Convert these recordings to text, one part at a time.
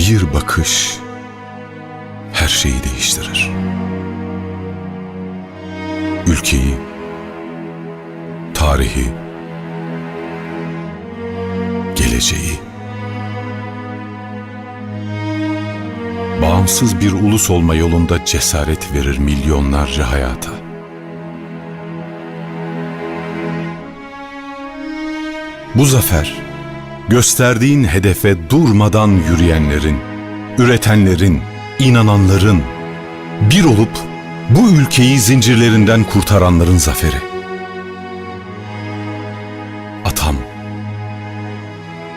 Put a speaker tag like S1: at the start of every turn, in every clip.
S1: bir bakış her şeyi değiştirir. Ülkeyi, tarihi, geleceği. Bağımsız bir ulus olma yolunda cesaret verir milyonlarca hayata. Bu zafer, gösterdiğin hedefe durmadan yürüyenlerin, üretenlerin, inananların, bir olup bu ülkeyi zincirlerinden kurtaranların zaferi. Atam,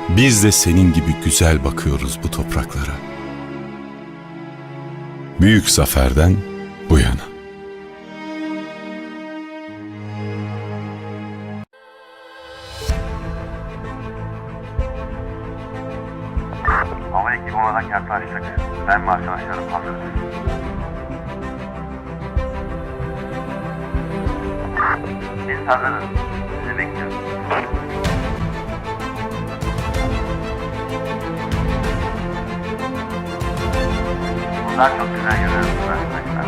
S1: biz de senin gibi güzel bakıyoruz bu topraklara. Büyük zaferden bu yana.
S2: Ve arkadaşlarım hazırız. Biz hazırız. Sizi bekliyoruz. Bunlar çok güzel görüyorsunuz arkadaşlar.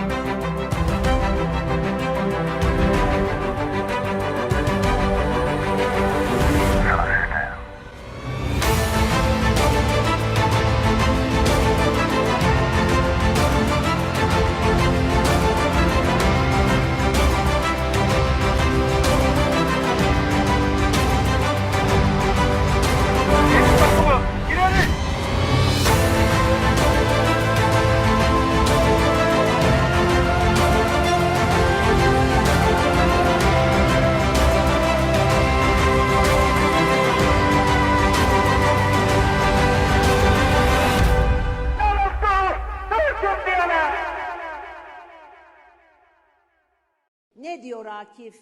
S3: Ne diyor Akif?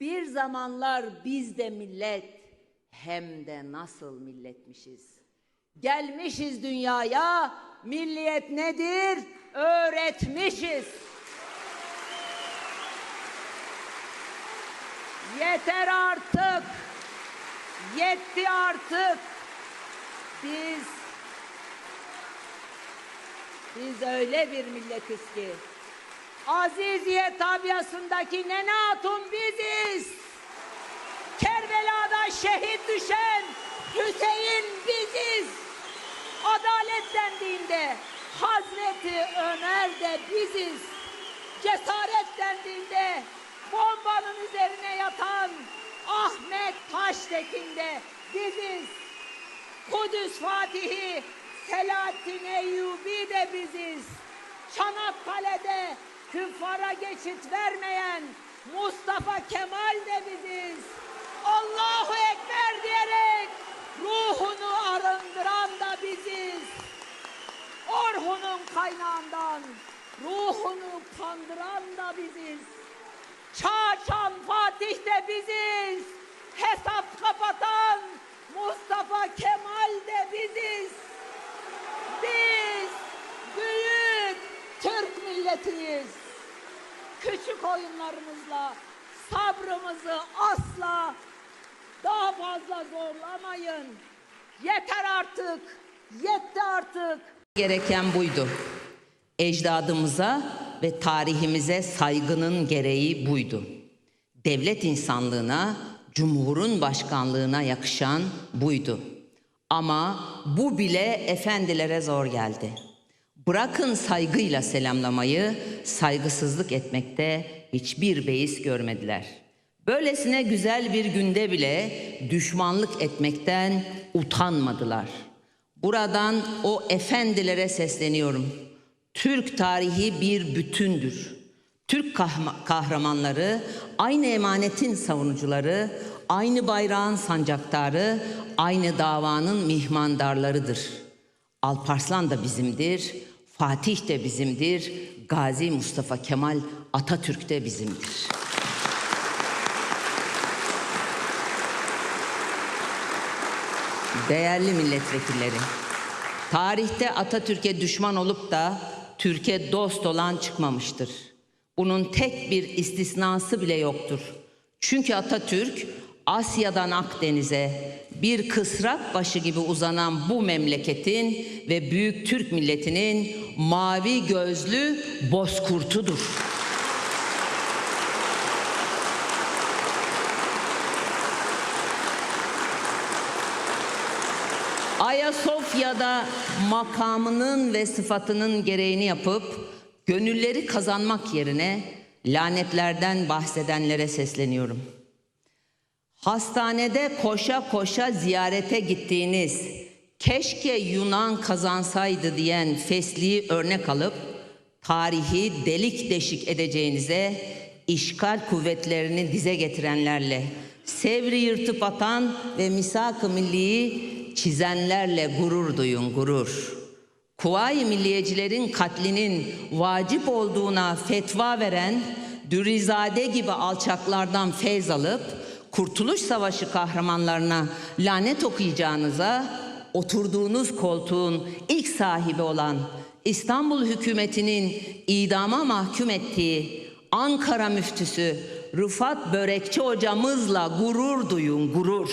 S3: Bir zamanlar biz de millet hem de nasıl milletmişiz. Gelmişiz dünyaya milliyet nedir öğretmişiz. Yeter artık. Yetti artık. Biz biz öyle bir milletiz ki Aziziye tabiasındaki Nene Hatun biziz. Kerbela'da şehit düşen Hüseyin biziz. Adalet dendiğinde Hazreti Ömer de biziz. Cesaret dendiğinde bombanın üzerine yatan Ahmet Taştekin de biziz. Kudüs Fatihi Selahattin Eyyubi de biziz. Çanakkale'de küffara geçit vermeyen Mustafa Kemal de biziz. Allahu Ekber diyerek ruhunu arındıran da biziz. Orhun'un kaynağından ruhunu kandıran da biziz. Çağçan Fatih de biziz. Hesap kapatan Mustafa Kemal de biziz. Biz büyük milletiyiz. Küçük oyunlarımızla sabrımızı asla daha fazla zorlamayın. Yeter artık, yetti artık.
S4: Gereken buydu. Ecdadımıza ve tarihimize saygının gereği buydu. Devlet insanlığına, cumhurun başkanlığına yakışan buydu. Ama bu bile efendilere zor geldi. Bırakın saygıyla selamlamayı, saygısızlık etmekte hiçbir beis görmediler. Böylesine güzel bir günde bile düşmanlık etmekten utanmadılar. Buradan o efendilere sesleniyorum. Türk tarihi bir bütündür. Türk kahramanları aynı emanetin savunucuları, aynı bayrağın sancaktarı, aynı davanın mihmandarlarıdır. Alparslan da bizimdir, Fatih de bizimdir, Gazi Mustafa Kemal Atatürk de bizimdir. Değerli milletvekilleri, tarihte Atatürk'e düşman olup da Türkiye dost olan çıkmamıştır. Bunun tek bir istisnası bile yoktur. Çünkü Atatürk
S3: Asya'dan Akdeniz'e bir kısrak başı gibi uzanan bu memleketin ve büyük Türk milletinin mavi gözlü bozkurtudur. Ayasofya'da makamının ve sıfatının gereğini yapıp gönülleri kazanmak yerine lanetlerden bahsedenlere sesleniyorum. Hastanede koşa koşa ziyarete gittiğiniz, keşke Yunan kazansaydı diyen Fesli'yi örnek alıp tarihi delik deşik edeceğinize işgal kuvvetlerini dize getirenlerle, Sevri yırtıp atan ve misak-ı milliyi çizenlerle gurur duyun gurur. Kuvayi milliyecilerin katlinin vacip olduğuna fetva veren Dürizade gibi alçaklardan feyz alıp Kurtuluş Savaşı kahramanlarına lanet okuyacağınıza oturduğunuz koltuğun ilk sahibi olan İstanbul hükümetinin idama mahkum ettiği Ankara müftüsü Rıfat Börekçi hocamızla gurur duyun gurur.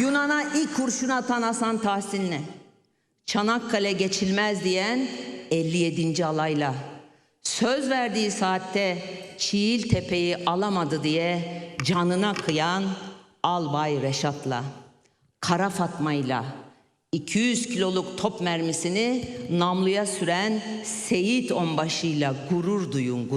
S3: Yunan'a ilk kurşun atan Hasan Tahsin'le, Çanakkale geçilmez diyen 57. alayla, söz verdiği saatte Çiğil Tepe'yi alamadı diye canına kıyan Albay Reşat'la, Kara Fatma'yla, 200 kiloluk top mermisini namluya süren Seyit Onbaşı'yla gurur duyun. Gurur.